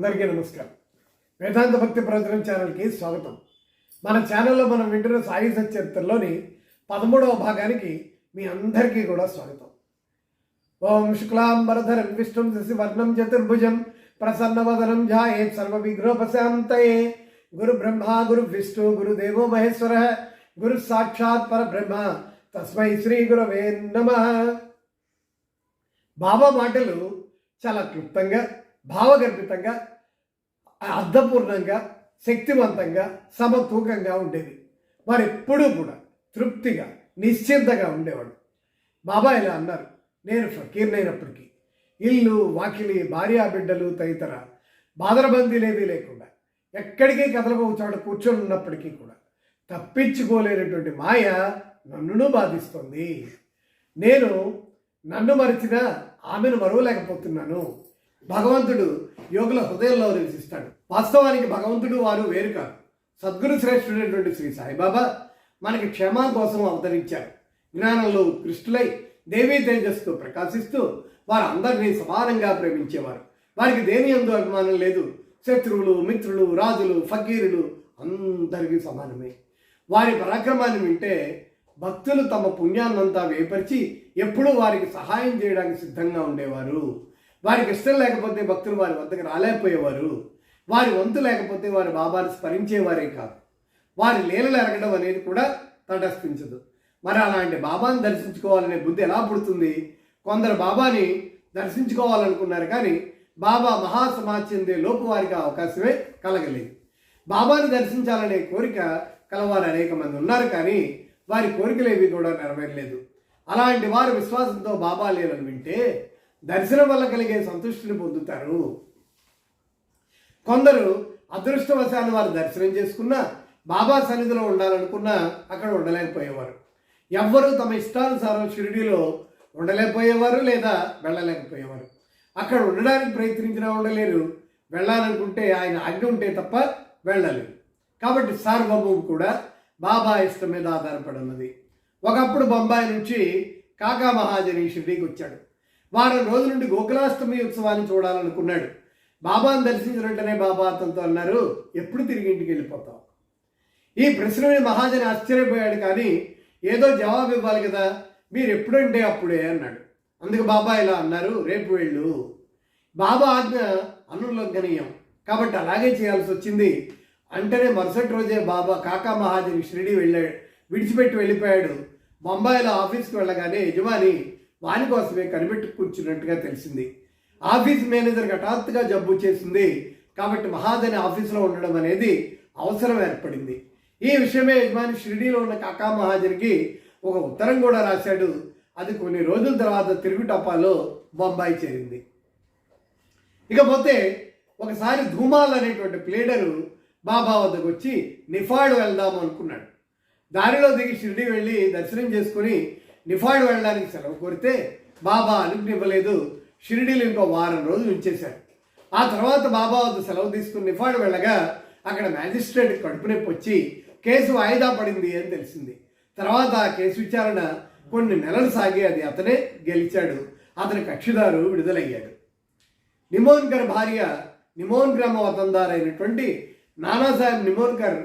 అందరికీ నమస్కారం. వేదాంత భక్తి ప్రవచనం ఛానల్కి స్వాగతం. మన ఛానల్లో మనం వింటున్న సాయి సచరిత్రలోని పదమూడవ భాగానికి మీ అందరికీ కూడా స్వాగతం. ఓం శుక్లాంబరధరం విష్ణుం శశివర్ణం చతుర్భుజం ప్రసన్నవదనం ధ్యాయే సర్వ విఘ్నోపశాంతయే గురు బ్రహ్మ గురు విష్ణు గురుదేవో మహేశ్వర గురు సాక్షాత్ పరబ్రహ్మ. తస్మై శ్రీ గురవే నమ. బాబా మాటలు చాలా క్లుప్తంగా భావగర్భితంగా అర్థపూర్ణంగా శక్తివంతంగా సమతూకంగా ఉండేది. వారు ఎప్పుడూ కూడా తృప్తిగా నిశ్చింతగా ఉండేవాడు. బాబా ఇలా అన్నారు నేను ఫకీర్నైనప్పటికీ ఇల్లు వాకిలి భార్యా బిడ్డలు తదితర బాదరబందీలేవీ లేకుండా ఎక్కడికి కదలబోవు చోట కూర్చొని ఉన్నప్పటికీ కూడా తప్పించుకోలేనటువంటి మాయ నన్నును బాధిస్తుంది. నేను నన్ను మరిచిన ఆమెను మరవలేకపోతున్నాను. భగవంతుడు యోగుల హృదయంలో నివసిస్తాడు. వాస్తవానికి భగవంతుడు వారు వేరు కాదు. సద్గురు శ్రేష్ఠుడైనటువంటి శ్రీ సాయిబాబా మనకి క్షేమం కోసం అవతరించారు. జ్ఞానంలో కృష్ణులై దేవీ తేజస్తో ప్రకాశిస్తూ వారు అందరినీ సమానంగా ప్రేమించేవారు. వారికి దేని ఎందు అభిమానం లేదు. శత్రువులు మిత్రులు రాజులు ఫకీరులు అందరికీ సమానమే. వారి పరాక్రమాన్ని వింటే భక్తులు తమ పుణ్యాన్నంతా వేపరిచి ఎప్పుడూ వారికి సహాయం చేయడానికి సిద్ధంగా ఉండేవారు. వారికి ఇష్టం లేకపోతే భక్తులు వారి వద్దకు రాలేకపోయేవారు. వారి వంతు లేకపోతే వారి బాబాని స్మరించేవారే కాదు. వారి లీలలు ఎరగడం అనేది కూడా తటస్థించదు. మరి అలాంటి బాబాని దర్శించుకోవాలనే బుద్ధి ఎలా పుడుతుంది? కొందరు బాబాని దర్శించుకోవాలనుకున్నారు కానీ బాబా మహాసమాజ్ చెందే లోపు వారికి అవకాశమే కలగలేదు. బాబాని దర్శించాలనే కోరిక కలవారు అనేక మంది ఉన్నారు కానీ వారి కోరికలేవి కూడా నెరవేరలేదు. అలాంటి వారు విశ్వాసంతో బాబా లేరని వింటే దర్శనం వల్ల కలిగే సంతృష్టిని పొందుతారు. కొందరు అదృష్టవశాన్ని వారు దర్శనం చేసుకున్నా బాబా సన్నిధిలో ఉండాలనుకున్నా అక్కడ ఉండలేకపోయేవారు. ఎవ్వరూ తమ ఇష్టానుసారం షిరిడీలో ఉండలేకపోయేవారు లేదా వెళ్ళలేకపోయేవారు. అక్కడ ఉండడానికి ప్రయత్నించినా ఉండలేరు. వెళ్ళాలనుకుంటే ఆయన అగ్ని ఉంటే తప్ప వెళ్ళలేరు కాబట్టి సార్వభౌము కూడా బాబా ఇష్టం మీద ఆధారపడి ఉన్నది. ఒకప్పుడు బొంబాయి నుంచి కాకా మహాజని షిరిడీకి వచ్చాడు. వారం రోజుల నుండి గోకులాష్టమి ఉత్సవాన్ని చూడాలనుకున్నాడు. బాబాను దర్శించిన వెంటనే బాబా అతనితో అన్నారు ఎప్పుడు తిరిగి ఇంటికి వెళ్ళిపోతావు? ఈ ప్రశ్న మహాజన్ మహాజని ఆశ్చర్యపోయాడు కానీ ఏదో జవాబు ఇవ్వాలి కదా మీరు ఎప్పుడంటే అప్పుడే అన్నాడు. అందుకు బాబా ఇలా అన్నారు రేపు వెళ్ళు. బాబా ఆజ్ఞ అనుల్లంఘనీయం. కాబట్టి అలాగే చేయాల్సి వచ్చింది. అంటేనే మరుసటి రోజే బాబా కాకా మహాజన్ షిరిడి వెళ్ళాడు విడిచిపెట్టి వెళ్ళిపోయాడు. బొంబాయిలో ఆఫీస్కి వెళ్ళగానే యజమాని వాని కోసమే కనిపెట్టు కూర్చున్నట్టుగా తెలిసింది. ఆఫీస్ మేనేజర్ హఠాత్తుగా జబ్బు వచ్చేసింది. కాబట్టి మహాజని ఆఫీసులో ఉండడం అనేది అవసరం ఏర్పడింది. ఈ విషయమే యజమాని షిరిడీలో ఉన్న కాకా మహాజనికి ఒక ఉత్తరం కూడా రాశాడు. అది కొన్ని రోజుల తర్వాత తిరుగు టపాలో బొంబాయి చేరింది. ఇకపోతే ఒకసారి ధూమాల్ అనేటువంటి ప్లేడరు బాబా వద్దకు వచ్చి నిఫాడ్ వెళ్దాము అనుకున్నాడు. దారిలో దిగి షిరిడి వెళ్ళి దర్శనం చేసుకుని నిఫాడ్ వెళ్ళడానికి సెలవు కోరితే బాబా అనుకునివ్వలేదు షిరిడీలు ఇంకో వారం రోజులు ఉంచేశారు ఆ తర్వాత బాబా వద్ద సెలవు తీసుకుని నిఫాడ్ వెళ్ళగా అక్కడ మ్యాజిస్ట్రేట్ కడుపు నొప్పి వచ్చి కేసు వాయిదా పడింది అని తెలిసింది. తర్వాత ఆ కేసు విచారణ కొన్ని నెలలు సాగి అది అతనే గెలిచాడు. అతని కక్షిదారు విడుదలయ్యాడు. నిమోన్కర్ భార్య నిమోన్ గ్రామ వతందారైనటువంటి నానాసాహెబ్ నిమోన్కర్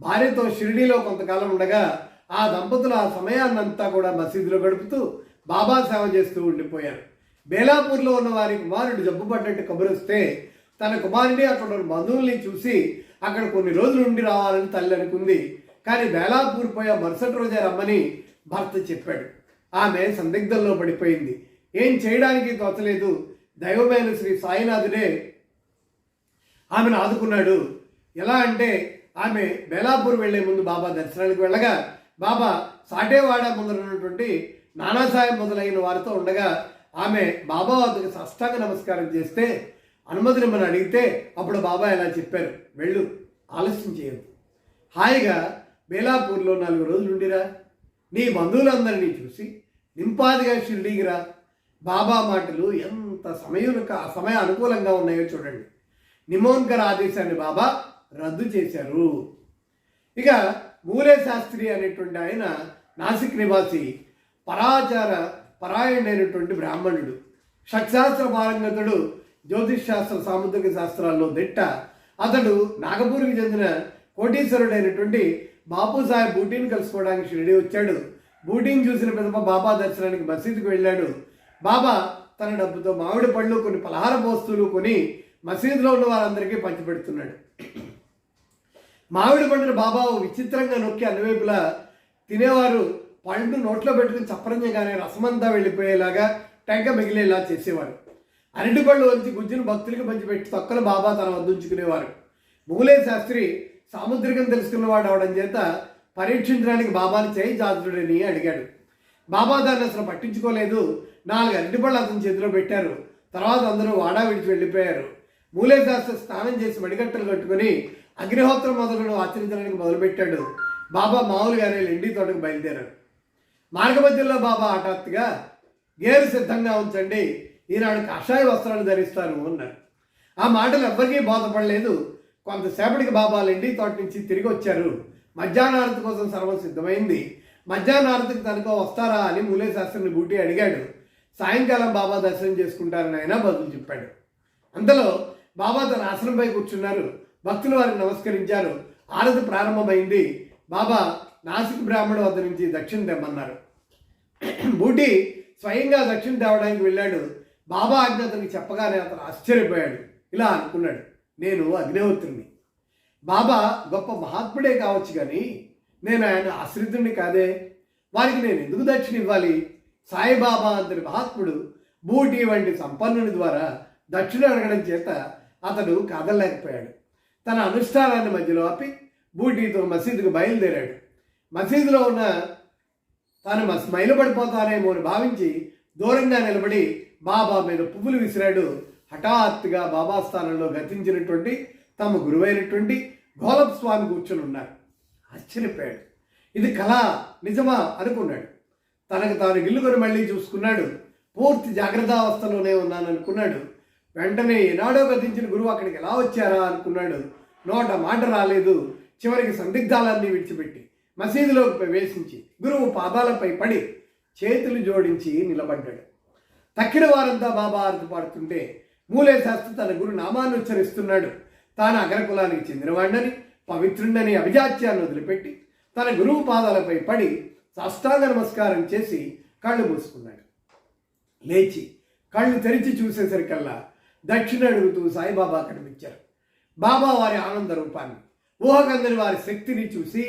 భార్యతో షిరిడీలో కొంతకాలం ఉండగా ఆ దంపతులు ఆ సమయాన్నంతా కూడా మసీదులో గడుపుతూ బాబా సేవ చేస్తూ ఉండిపోయారు. బేలాపూర్లో ఉన్న వారి కుమారుడు జబ్బు పడ్డట్టు కబురొస్తే తన కుమారుడి అక్కడ ఉన్న బంధువుల్ని చూసి అక్కడ కొన్ని రోజులు ఉండి రావాలని తల్లి అనుకుంది. కానీ బేలాపూర్ పోయే మరుసటి రోజే రమ్మని భర్త చెప్పాడు. ఆమె సందిగ్ధంలో పడిపోయింది. ఏం చేయడానికి తోచలేదు. దైవమైన శ్రీ సాయినాథుడే ఆమెను ఆదుకున్నాడు. ఎలా అంటే ఆమె బేలాపూర్ వెళ్ళే ముందు బాబా దర్శనానికి వెళ్ళగా బాబా సాటేవాడ ముందర ఉన్నటువంటి నానాసాహెబ్ మొదలైన వారితో ఉండగా ఆమె బాబా వద్దకు సష్టాంగ నమస్కారం చేస్తే అనుమతినిమ్మని అడిగితే అప్పుడు బాబా ఇలా చెప్పారు. వెళ్ళు ఆలస్యం చేయదు హాయిగా బేలాపూర్లో నాలుగు రోజులు ఉండిరా. నీ బంధువులందరినీ చూసి నింపాదిగా షిరిడీకి రా. బాబా మాటలు ఎంత సమయం సమయ అనుకూలంగా ఉన్నాయో చూడండి. నిమోన్కర్ ఆదేశాన్ని బాబా రద్దు చేశారు. ఇక మూలే శాస్త్రి అనేటువంటి ఆయన నాసిక్ నివాసి పరాచార పరాయణైనటువంటి బ్రాహ్మణుడు. షట్శాస్త్ర పారంగతుడు జ్యోతిష్ శాస్త్ర సాముద్రిక శాస్త్రాల్లో దిట్ట. అతడు నాగపూర్కి చెందిన కోటీశ్వరుడైనటువంటి బాపు సాహెబ్ బూటీని కలుసుకోవడానికి షిరిడి వచ్చాడు. బూటీని చూసిన పిదప బాబా దర్శనానికి మసీదుకు వెళ్ళాడు. బాబా తన డబ్బుతో మామిడి పళ్ళు కొన్ని పలహార వస్తువులు కొని మసీదులో ఉన్న వారందరికీ పంచిపెడుతున్నాడు. మామిడి పండును బాబా ఓ విచిత్రంగా నొక్కి అన్నవైపులా తినేవారు పండు నోట్లో పెట్టుకుని చప్పరంజగానే రసమంతా వెళ్ళిపోయేలాగా టెంక మిగిలేలా చేసేవారు. అరటి పళ్ళు వచ్చి గుజ్జును భక్తులకు పంచిపెట్టి తొక్కలు బాబా తన వద్ద ఉంచుకునేవారు. మూలే శాస్త్రి సాముద్రికం తెలుసుకున్నవాడు అవడం చేత పరీక్షించడానికి బాబాని చేయి జాతుడని అడిగాడు. బాబా దాన్ని అసలు పట్టించుకోలేదు. నాలుగు అరటిపళ్ళు అతని చేతిలో పెట్టారు. తర్వాత అందరూ వాడా విడిచి వెళ్ళిపోయారు. మూలే శాస్త్రి స్నానం చేసి మడిగట్టలు కట్టుకొని అగ్నిహోత్రం మొదలను ఆచరించడానికి మొదలుపెట్టాడు. బాబా మామూలుగానే లెండి తోటకు బయలుదేరారు. మార్గమధ్యంలో బాబా హఠాత్తుగా గేరు సిద్ధంగా ఉంచండి. ఈనాడు కాషాయ వస్త్రాలు ధరిస్తాను అన్నారు ఆ మాటలు ఎవ్వరికీ బోధపడలేదు. కొంతసేపటికి బాబా లెండి తోట నుంచి తిరిగి వచ్చారు. మధ్యాహ్నారతి కోసం సర్వం సిద్ధమైంది. మధ్యాహ్నారతికి తనకో వస్తారా అని మూలే శాస్త్రిని బూటి అడిగాడు. సాయంకాలం బాబా దర్శనం చేసుకుంటారని ఆయన బదులు చెప్పాడు. అంతలో బాబా తన ఆసనంపై కూర్చున్నారు. భక్తులు వారిని నమస్కరించారు. ఆరతి ప్రారంభమైంది. బాబా నాసిక్ బ్రాహ్మణుడు వద్ద నుంచి దక్షిణ తెమ్మన్నారు. బూటి స్వయంగా దక్షిణ తేవడానికి వెళ్ళాడు. బాబా ఆజ్ఞ అతనికి చెప్పగానే అతను ఆశ్చర్యపోయాడు. ఇలా అనుకున్నాడు. నేను అగ్నిహోత్రుని బాబా గొప్ప మహాత్ముడే కావచ్చు కానీ నేను ఆయన ఆశ్రితుడిని కాదే. వారికి నేను ఎందుకు దక్షిణ ఇవ్వాలి? సాయిబాబా అంతటి మహాత్ముడు బూటి వంటి సంపన్నుని ద్వారా దక్షిణ అడగడం చేత అతడు కదలలేకపోయాడు తన అనుష్ఠానాన్ని మధ్యలో ఆపి బూటీతో మసీదుకు బయలుదేరాడు. మసీదులో ఉన్న తాను మైలు పడిపోతానేమో అని భావించి దూరంగా నిలబడి బాబా మీద పువ్వులు విసిరాడు. హఠాత్తుగా బాబా స్థానంలో గతించినటువంటి తమ గురువైనటువంటి గోలప్ స్వామి కూర్చొని ఉన్నారు. ఆశ్చర్యపోయాడు. ఇది కళ నిజమా అనుకున్నాడు. తనకు తాను గిల్లుకొని మళ్ళీ చూసుకున్నాడు. పూర్తి జాగ్రత్తావస్థలోనే ఉన్నాను అనుకున్నాడు వెంటనే ఏనాడో గతించిన గురువు అక్కడికి ఎలా వచ్చారా అనుకున్నాడు. నోట మాట రాలేదు. చివరికి సందిగ్ధాలన్నీ విడిచిపెట్టి మసీదులోకి ప్రవేశించి గురువు పాదాలపై పడి చేతులు జోడించి నిలబడ్డాడు. తక్కిన వారంతా బాబా ఆరతి పాడుతుంటే మూలే శాస్త్రి తన గురు నామాన్ని ఉచ్చరిస్తున్నాడు. తాను అగ్రకులానికి చెందినవాడని పవిత్రుండని అభిజాత్యాన్ని వదిలిపెట్టి తన గురువు పాదాలపై పడి సాష్టాంగ నమస్కారం చేసి కళ్ళు మూసుకున్నాడు. లేచి కళ్ళు తెరిచి చూసేసరికల్లా దక్షిణ అడుగుతూ సాయిబాబా కనిపించారు బాబా వారి ఆనంద రూపాన్ని ఊహకందని వారి శక్తిని చూసి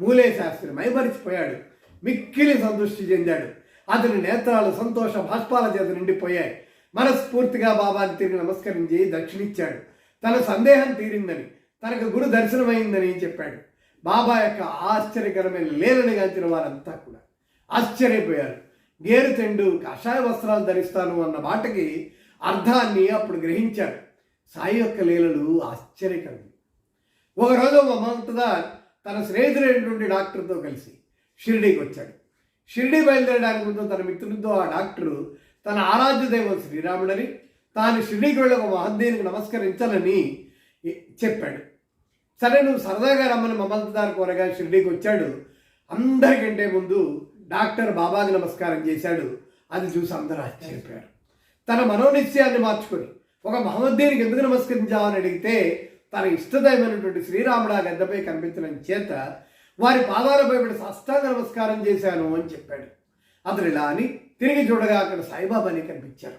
మూలే శాస్త్రి మైమరిచిపోయాడు. మిక్కిలి సంతృష్టి చెందాడు. అతని నేత్రాలు సంతోష భాష్పాల చేత నిండిపోయాయి. మనస్ఫూర్తిగా బాబాని తిరిగి నమస్కరించి దక్షిణిచ్చాడు. తన సందేహం తీరిందని తనకు గురు దర్శనమైందని చెప్పాడు. బాబా యొక్క ఆశ్చర్యకరమైన లేనని గాంచిన వారంతా కూడా ఆశ్చర్యపోయారు. గేరు తెండు కషాయ వస్త్రాలు ధరిస్తాను అన్న మాటకి అర్థాన్ని అప్పుడు గ్రహించారు సాయి యొక్క లీలలు ఆశ్చర్యకరం. ఒకరోజు మమతాదార్ తన స్నేహితుడైనటువంటి డాక్టర్తో కలిసి షిరిడీకి వచ్చాడు. షిరిడీ బయలుదేరడానికి ముందు తన మిత్రుడితో ఆ డాక్టరు తన ఆరాధ్య దైవం శ్రీరాముడని తాను షిరిడీకి వెళ్ళి ఒక మహద్దీనికి నమస్కరించాలని చెప్పాడు. సరే నువ్వు సరదాగా రమ్మని మమతాదార్ కోరగా షిరిడీకి వచ్చాడు. అందరికంటే ముందు డాక్టర్ బాబాకి నమస్కారం చేశాడు. అది చూసి అందరూ ఆశ్చర్యపోయారు. తన మనోనిశ్చయాన్ని మార్చుకొని ఒక మహమ్మద్దీనికి ఎందుకు నమస్కరించావని అడిగితే తన ఇష్టదైవమైనటువంటి శ్రీరాముడు ఆ గద్దపై కనిపించడం చేత వారి పాదాలపై పడి సాష్టాంగ నమస్కారం చేశాను అని చెప్పాడు. అతడు ఇలా అని తిరిగి చూడగా అక్కడ సాయిబాబాని కనిపించారు.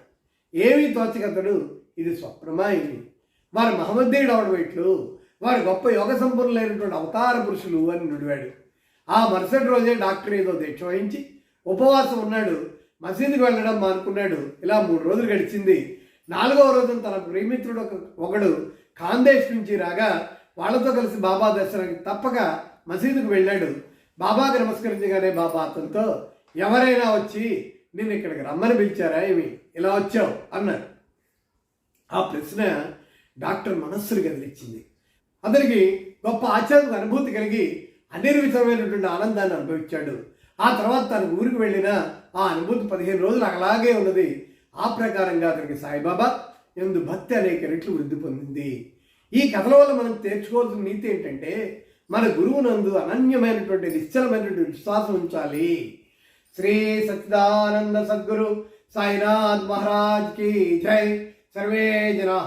ఏమీ తోచకతడు ఇది స్వప్నమా ఇది వారు మహమ్మద్దీయుడు అవడం ఇట్లు వారు గొప్ప యోగ సంపన్నులైనటువంటి అవతార పురుషులు అని నుడివాడు. ఆ మరుసటి రోజే డాక్టర్ ఏదో దీక్ష వహించి ఉపవాసం ఉన్నాడు మసీదుకి వెళ్ళడం మానుకున్నాడు. ఇలా మూడు రోజులు గడిచింది. నాలుగవ రోజున తన ప్రేమిత్రుడు ఒక ఒకడు ఖాందేశ్ నుంచి రాగా వాళ్ళతో కలిసి బాబా దర్శనానికి తప్పక మసీదుకు వెళ్ళాడు. బాబాకి నమస్కరించగానే బాబా అతనితో ఎవరైనా వచ్చి నిన్ను ఇక్కడికి రమ్మని పిలిచారా ఏమి? ఇలా వచ్చావు అన్నారు. ఆ ప్రశ్న డాక్టర్ మనస్సును కదిలిచ్చింది అతనికి గొప్ప ఆధ్యాత్మిక అనుభూతి కలిగి అనిర్వితమైనటువంటి ఆనందాన్ని అనుభవించాడు. ఆ తర్వాత తన ఊరికి వెళ్ళిన ఆ అనుభూతి పదిహేను రోజులు అలాగే ఉన్నది. ఆ ప్రకారంగా అతనికి సాయిబాబా ఎందు భక్తి అనేక రెట్లు వృద్ధి పొందింది. ఈ కథల వల్ల మనం తెచ్చుకోవాల్సిన నీతి ఏంటంటే మన గురువునందు అనన్యమైనటువంటి నిశ్చలమైనటువంటి విశ్వాసం ఉంచాలి. శ్రీ సచ్చిదానంద సద్గురు సాయినాథ్ మహారాజ్కి జై. సర్వే జనా